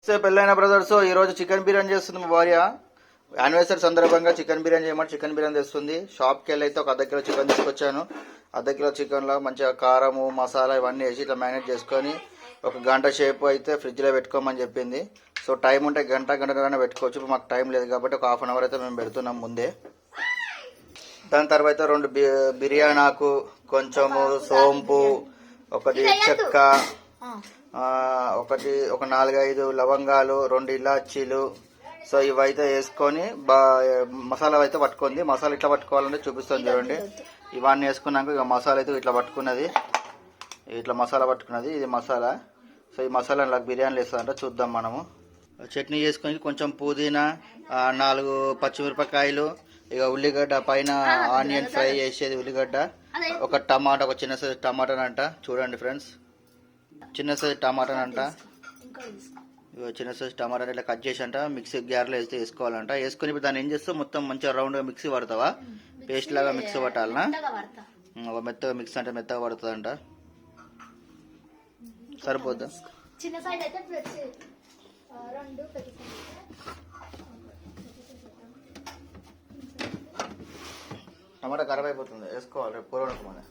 నమస్తే పెళ్ళైన బ్రదర్స్ ఈ రోజు చికెన్ బిర్యానీ చేస్తుంది మా భార్య. యానివర్సరీ సందర్భంగా చికెన్ బిర్యానీ చేయమంటే చికెన్ బిర్యానీ తెస్తుంది. షాప్కి వెళ్ళి అయితే ఒక అర్ధ కిలో చికెన్ తీసుకొచ్చాను. అర్ధ కిలో చికెన్లో మంచిగా కారము మసాలా ఇవన్నీ వేసి ఇట్లా మ్యారినేట్ చేసుకొని ఒక గంట షేపు అయితే ఫ్రిడ్జ్లో పెట్టుకోమని చెప్పింది. సో టైం ఉంటే గంట గంటకైనా పెట్టుకోవచ్చు. ఇప్పుడు మాకు టైం లేదు కాబట్టి ఒక హాఫ్ అన్ అవర్ అయితే మేము పెడుతున్నాం ముందే. దాని తర్వాత రెండు బి- బిర్యానీ ఆకు కొంచెము సోంపు ఒకటి చెక్క ఒకటి ఒక నాలుగైదు లవంగాలు రెండు ఇలాచీలు. సో ఇవైతే వేసుకొని బా మసాలా అయితే పట్టుకుంది. మసాలా ఇట్లా పట్టుకోవాలంటే చూపిస్తాను చూడండి. ఇవన్నీ వేసుకున్నాక ఇక మసాలా అయితే ఇట్లా పట్టుకున్నది. ఇట్లా మసాలా పట్టుకున్నది. ఇది మసాలా. సో ఈ మసాలా నాకు బిర్యానీలు వేస్తుందంట చూద్దాం మనము. చట్నీ చేసుకొని కొంచెం పుదీనా నాలుగు పచ్చిమిరపకాయలు ఇక ఉల్లిగడ్డ పైన ఆనియన్ ఫ్రై చేసేది ఉల్లిగడ్డ. ఒక టమాటా ఒక చిన్న సైజు టమాటానంట. చూడండి ఫ్రెండ్స్. చిన్న సైజు టమాటానంట. ఇగో చిన్న సైజు టమాటా ఇట్లా కట్ చేసి అంట మిక్సీ గ్యార్లో వేస్తే వేసుకోవాలంట. వేసుకొని ఇప్పుడు దాన్ని ఏం చేస్తావు? మొత్తం మంచిగా రౌండ్గా మిక్సీ పడతావా? పేస్ట్ లాగా మిక్సీ పట్టాలనా? ఒక మెత్తగా మిక్స్ అంటే మెత్తగా పడుతుందంట. సరిపోద్దా? చిన్న సైజ్ అయితే ప్లస్ ఆ, రెండు పెద్ద size. టమాటా ఖరాబ్ అయిపోతుంది. వేసుకోవాలి రేపు కూర వండుకోమని.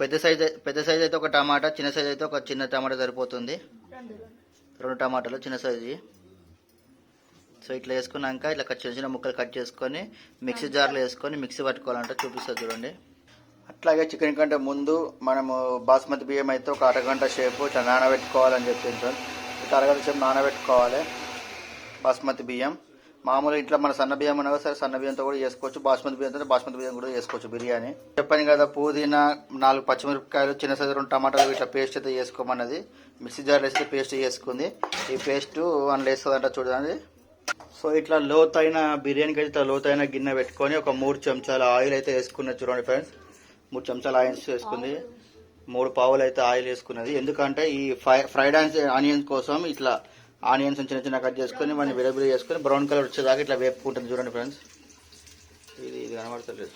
పెద్ద సైజ్ పెద్ద సైజ్ అయితే ఒక టమాటా చిన్న సైజ్ అయితే ఒక చిన్న టమాటా సరిపోతుంది. రెండు టమాటాలు చిన్న సైజు సో ఇట్లా వేసుకున్నాక ఇట్లా చిన్న చిన్న ముక్కలు కట్ చేసుకొని మిక్సీ జార్లో వేసుకొని మిక్సీ పట్టుకోవాలంటే చూపిస్తా చూడండి. అట్లాగే చికెన్ కంటే ముందు మనము బాస్మతి బియ్యం అయితే ఒక అరగంట సేపు ఇట్లా నానబెట్టుకోవాలని చెప్పి ఇట్లా అరగంట సేపు నానబెట్టుకోవాలి బాస్మతి బియ్యం. మామూలు ఇంట్లో మన సన్న బియ్యం ఉన్నా సరే సన్న బియ్యంతో కూడా చేసుకోవచ్చు. బాస్మతి బియ్యంతో బాస్మతి బియ్యం కూడా చేసుకోవచ్చు బిర్యానీ. చెప్పాను కదా పుదీనా నాలుగు పచ్చిమిరపకాయలు చిన్న సైజు రెండు టమాటాలు ఇట్లా పేస్ట్ అయితే చేసుకోమన్నది. మిక్సీ జార్లో వేస్తే పేస్ట్ చేసుకుంది. ఈ పేస్ట్ అందులో వేస్తుందంట చూడండి. సో ఇట్లా లోతైన బిర్యానీకి అయితే ఇట్లా లోతైన గిన్నె పెట్టుకొని ఒక మూడు చెంచాల ఆయిల్ అయితే వేసుకున్నది చూడండి ఫ్రెండ్స్. మూడు చెంచాల ఆయిల్ వేసుకుంది. మూడు పావులు అయితే ఆయిల్ వేసుకున్నది. ఎందుకంటే ఈ ఫ్రై ఫ్రైడ్ ఆనియన్స్ కోసం ఇట్లా ఆనియన్స్ చిన్న చిన్న కట్ చేసుకొని మనం విడబిడి చేసుకొని బ్రౌన్ కలర్ వచ్చేదాకా ఇట్లా వేపుకుంటుంది చూడండి ఫ్రెండ్స్. ఇది ఇది కనబడతలేదు.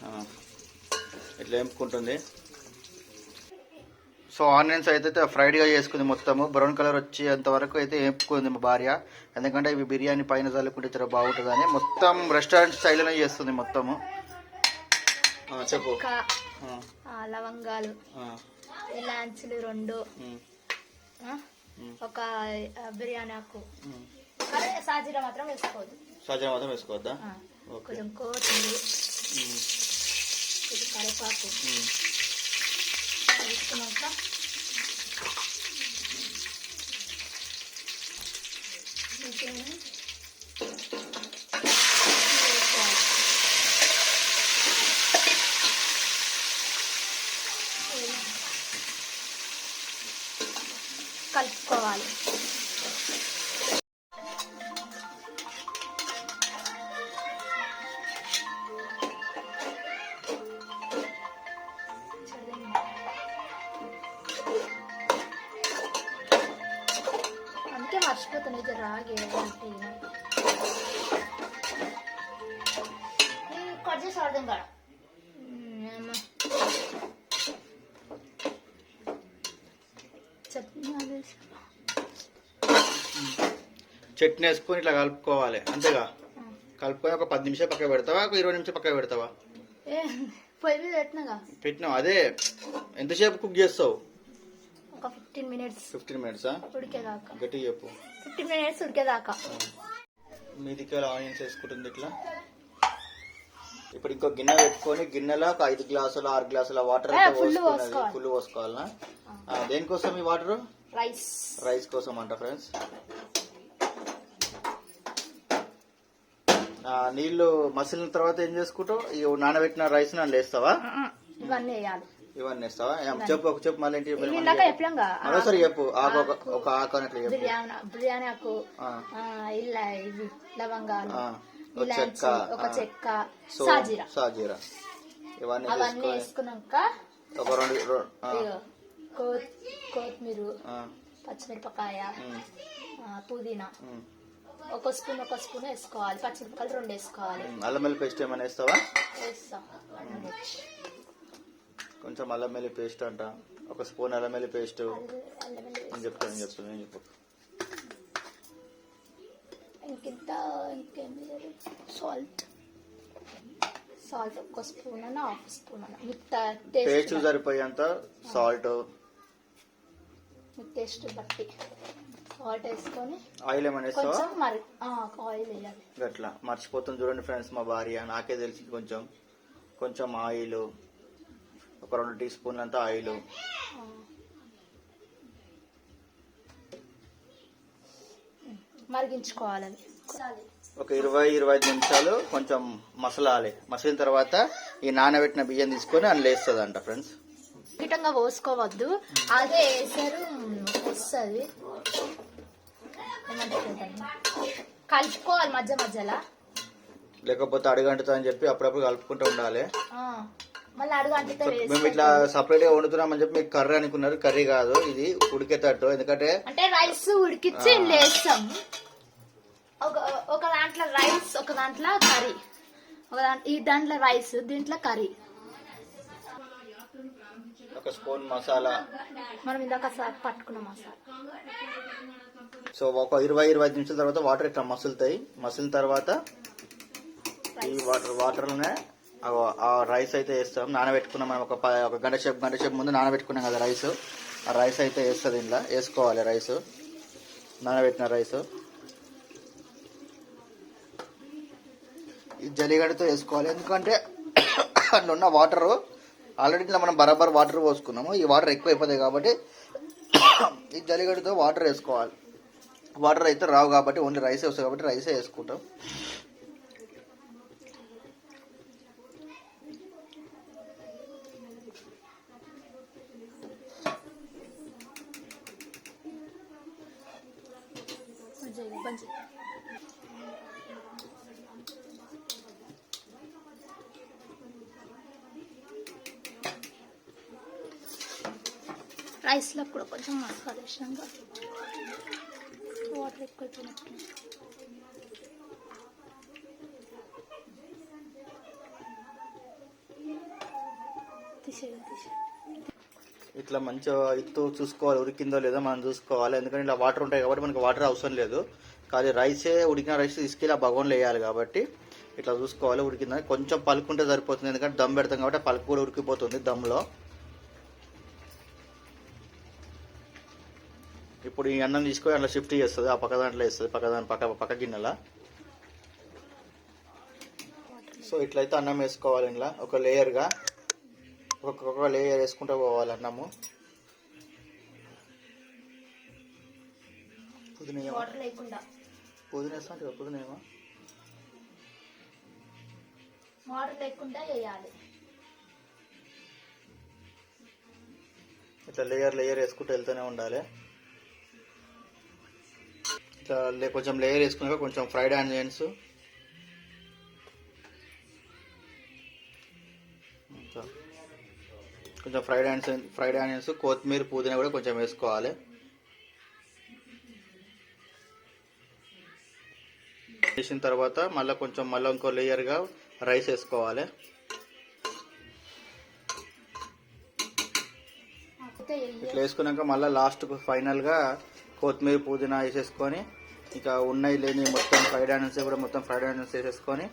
ఇట్లా వేపుకుంటుంది. సో ఆనియన్స్ అయితే ఫ్రైడ్గా చేసుకుంది మొత్తము. బ్రౌన్ కలర్ వచ్చేంత వరకు అయితే వేపుకుంది మా భార్య. ఎందుకంటే ఇవి బిర్యానీ పైన చల్లుకుంటే చాలా బాగుంటుందని. మొత్తం రెస్టారెంట్ స్టైల్లోనే చేస్తుంది మొత్తము. చెప్పు. లవంగాలు. ఇలాంచులు రెండు. ఒక బిర్యానీ ఆకు. సాజీరా మాత్రం వేసుకోవద్దు. సాజన మాత్రం వేసుకోవద్దా? కొంచెం ఉమ్, ఇది కరివేపాకు. వేసుకున్నాక ఇంకేమి? వేసుకోవాలి. కలుపుకోవాలి అందుకే మర్చిపోతాను ఇది రాగే కట్ చేసి అర్థం కదా చట్నీ ఆడేసి. చట్నీ వేసుకొని ఇట్లా కలుపుకోవాలి అంతేగా. కలుపుకొని ఒక పది నిమిషాలు పక్క పెడతావా ఒక ఇరవై నిమిషాలు పక్క పెడతావా? పెట్టినావు అదే. ఎంతసేపు కుక్ చేస్తావు? ఒక ఫిఫ్టీన్ మినిట్స్. ఫిఫ్టీన్ మినిట్సా? ఉడికేదాకా. గట్టిగా చెప్పు. ఫిఫ్టీన్ మినిట్స్ ఉడికేదాకా. మీదికి ఆనియన్స్ వేసుకుంటుంది ఇట్లా. ఇప్పుడు ఇంకో గిన్నె పెట్టుకొని గిన్నెలో ఒక ఐదు గ్లాసులు ఆరు గ్లాసుల వాటర్ పోసుకోవాలి. ఫుల్ పోసుకోవాలనా ఆ, దేనికోసం ఈ వాటర్? రైస్. రైస్ కోసం అంట ఫ్రెండ్స్. నీళ్ళు మసిలిన తర్వాత ఏం చేసుకుంటావు? ఈ నానబెట్టిన రైస్ నన్ను వేస్తావా? ఇవన్నీ వేయాలి. ఇవన్నీ వేస్తావా? ఏం చెప్పు ఒక చెప్పు మళ్ళీ ఏంటి ఇవి ఇందాక మరోసారి చెప్పు ఆకు ఒక ఒక ఆకు అన్నట్లు చెప్పు. బిర్యానీ బిర్యానీ ఆకు ఇలా ఇవి లవంగాలు చెక్క ఒక చెక్క సాజీరా. సాజీరా. ఇవన్నీ అవన్నీ వేసుకొని వేసుకున్నాక ఒక రెండు కొత్తిమీర పచ్చిమిరపకాయ పుదీనా ఒక స్పూన్ ఒక స్పూన్ వేసుకోవాలి. పచ్చిమిరపకాయలు రెండు వేసుకోవాలి. అల్లం వెల్లి పేస్ట్ ఏమైనా వేస్తావా? వేస్తాం. కొంచెం అల్లం వెల్లి పేస్ట్ అంట. ఒక స్పూన్ అల్లం వెల్లి పేస్ట్. నేను చెప్తాను చెప్తాను నేను చెప్పు. ఇంకేం వేయాలి సాల్ట్. సాల్ట్ ఒక స్పూన్ అన్న హాఫ్ స్పూన్ అన్న. టేస్ట్ టేస్ట్ సరిపోయేంత సాల్ట్. టేస్ట్ బట్టి. వేసుకొని ఆయిల్ ఏమైనా వేస్తావా? కొంచెం మరి ఆయిల్ వేయాలి. గట్లా. మర్చిపోతుంది చూడండి ఫ్రెండ్స్ మా భార్య. నాకే తెలిసింది కొంచెం. కొంచెం ఆయిల్. ఒక రెండు టీ స్పూన్లు అంతా ఆయిల్. మరిగించుకోవాలి అది ఒక ఇరవై ఇరవై ఐదు నిమిషాలు కొంచెం మసలాలి మసిలిన తర్వాత ఈ నానబెట్టిన బియ్యం తీసుకొని అందులో వేస్తుంది అంట ఫ్రెండ్స్. కిటంగా పోసుకోవద్దు. అదే వేసారు వస్తుంది? కలుపుకోవాలి మధ్య మధ్యలో. లేకపోతే అడుగంటుతా అని చెప్పి అప్పుడప్పుడు కలుపుకుంటూ ఉండాలి. మళ్ళీ అడుగు అంటితే మేము ఇట్లా సపరేట్గా వండుతున్నామని చెప్పి మీకు కర్రీ అనుకున్నారు. కర్రీ కాదు ఇది ఉడికేటట్టు. ఎందుకంటే అంటే రైస్ ఉడికిచ్చి ఇందులో వేస్తాం ఒక ఒక దాంట్లో రైస్ ఒక దాంట్లో కర్రీ. ఒక దాంట్లో ఈ దాంట్లో రైస్ దీంట్లో కర్రీ. ఒక స్పూన్ మసాలా. మనం ఇందాక పట్టుకున్న మసాలా. సో ఒక ఇరవై ఇరవై ఐదు నిమిషాల తర్వాత వాటర్ ఇట్లా మసులుతాయి. మసిలిన తర్వాత ఈ వాటర్ వాటర్లోనే ఆ- రైస్ అయితే వేస్తాం. నానబెట్టుకున్నాం మనం ఒక ఒక గంట సేపు గంట సేపు ముందు నానబెట్టుకున్నాం కదా రైస్. ఆ రైస్ అయితే వేస్తుంది ఇంట్లో వేసుకోవాలి రైస్. నానబెట్టిన రైస్. ఈ జలిగడతో వేసుకోవాలి. ఎందుకంటే అందులో ఉన్న వాటరు ఆల్రెడీ ఇట్లా మనం బరాబర్ వాటర్ పోసుకున్నాము. ఈ వాటర్ ఎక్కువ అయిపోతాయి కాబట్టి ఈ జలిగడతో వాటర్ వేసుకోవాలి. వాటర్ అయితే రావు కాబట్టి ఓన్లీ రైస్ వస్తాయి కాబట్టి రైసే వేసుకుంటాం. రైస్లో కూడా కొంచెం మసాలా వేసినాక ఎక్కువ ఇట్లా మంచిగా ఇత్తు చూసుకోవాలి ఉడికిందో లేదో మనం చూసుకోవాలి. ఎందుకంటే ఇలా వాటర్ ఉంటాయి కాబట్టి మనకి వాటర్ అవసరం లేదు. కానీ రైసే ఉడికిన రైస్ తీసుకెళ్ళి ఆ భగవన్లో వేయాలి కాబట్టి ఇట్లా చూసుకోవాలి ఉడికిందని కొంచెం పలుకుంటే సరిపోతుంది ఎందుకంటే దమ్ పెడతాం కాబట్టి పలుకు కూడా ఉడికిపోతుంది దమ్లో. ఇప్పుడు ఈ అన్నం తీసుకొని అట్లా షిఫ్ట్ చేస్తుంది ఆ పక్క దాంట్లో వేస్తుంది పక్క దాని పక్క పక్క గిన్నెల? సో ఇట్లయితే అన్నం వేసుకోవాలి ఇంట్లో ఒక లేయర్గా. ఒక్కొక్క లేయర్ వేసుకుంటూ పోవాలి అన్నము. పుదీనా పుదీనా వేస్తా పుదీనా ఏమో. వాటర్ లేకుండా వేయాలి. ఇట్లా లేయర్ లేయర్ వేసుకుంటూ వెళ్తూనే ఉండాలి. ఇట్లా కొంచెం లేయర్ వేసుకున్నాక కొంచెం ఫ్రైడ్ ఆనియన్స్ కొంచెం ఫ్రైడ్ ఆనియన్స్ ఫ్రైడ్ ఆనియన్స్ కొత్తిమీర పుదీనా కూడా కొంచెం వేసుకోవాలి. వేసిన తర్వాత మళ్ళీ కొంచెం మళ్ళీ ఇంకో లేయర్గా రైస్ వేసుకోవాలి. ఇట్లా వేసుకున్నాక మళ్ళీ లాస్ట్ ఫైనల్గా కొత్తిమీర పుదీనా వేసేసుకొని ఇక ఉన్నాయి లేని మొత్తం ఫ్రైడ్ ఆనియన్స్ కూడా మొత్తం ఫ్రైడ్ ఆనియన్స్ వేసేసుకొని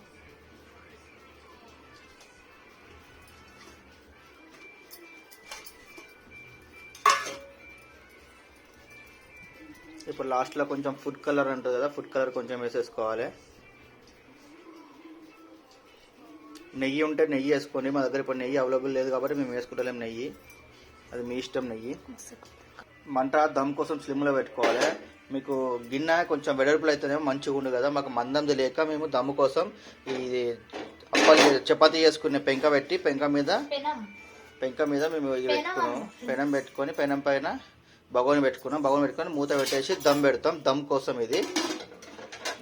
ఇప్పుడు లాస్ట్లో కొంచెం ఫుడ్ కలర్ ఉంటుంది కదా ఫుడ్ కలర్ కొంచెం వేసేసుకోవాలి. నెయ్యి ఉంటే నెయ్యి వేసుకోండి మా దగ్గర ఇప్పుడు నెయ్యి అవైలబుల్ లేదు కాబట్టి మేము వేసుకుంటలేం నెయ్యి. అది మీ ఇష్టం నెయ్యి. మంట దమ్ కోసం స్లిమ్లో పెట్టుకోవాలి. మీకు గిన్నె కొంచెం వెడల్పులు అయితేనేమో మంచిగా ఉండు కదా. మాకు మందం తెలియక మేము దమ్ము కోసం ఇది అప్పలు చపాతీ చేసుకునే పెంక పెట్టి పెంక మీద పెంక మీద మేము ఇది పెట్టుకున్నాం పెనం పెట్టుకొని పెనం పైన బగోని పెట్టుకున్నాం. బగోని పెట్టుకొని మూత పెట్టేసి దమ్ పెడతాం. దమ్ కోసం ఇది.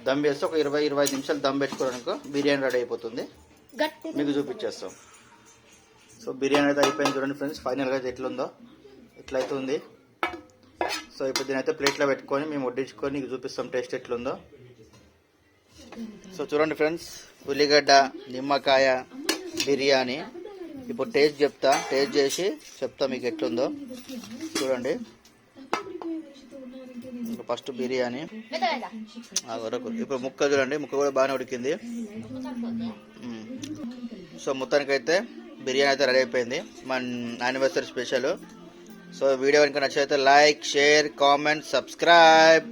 దమ్ వేస్తే ఒక ఇరవై ఇరవై నిమిషాలు దమ్ పెట్టుకోవడానికి బిర్యానీ రెడీ అయిపోతుంది. మీకు చూపించేస్తాం. సో బిర్యానీ అయితే అయిపోయింది చూడండి ఫ్రెండ్స్. ఫైనల్గా అయితే ఎట్లుందో. ఎట్లయితే ఉంది. సో ఇప్పుడు దీని అయితే ప్లేట్లో పెట్టుకొని మేము వడ్డించుకొని నీకు చూపిస్తాం టేస్ట్ ఎట్లుందో. సో చూడండి ఫ్రెండ్స్ ఉల్లిగడ్డ నిమ్మకాయ బిర్యానీ. ఇప్పుడు టేస్ట్ చెప్తా టేస్ట్ చేసి చెప్తా మీకు ఎట్లుందో. చూడండి. ఫస్ట్ బిర్యానీ. వరకు. ఇప్పుడు ముక్క చూడండి ముక్క కూడా బాగానే ఉడికింది. సో మొత్తానికి అయితే బిర్యానీ అయితే రెడీ అయిపోయింది. మన యానివర్సరీ స్పెషల్. సో వీడియో కనుక నచ్చితే లైక్ షేర్ కామెంట్ సబ్స్క్రైబ్.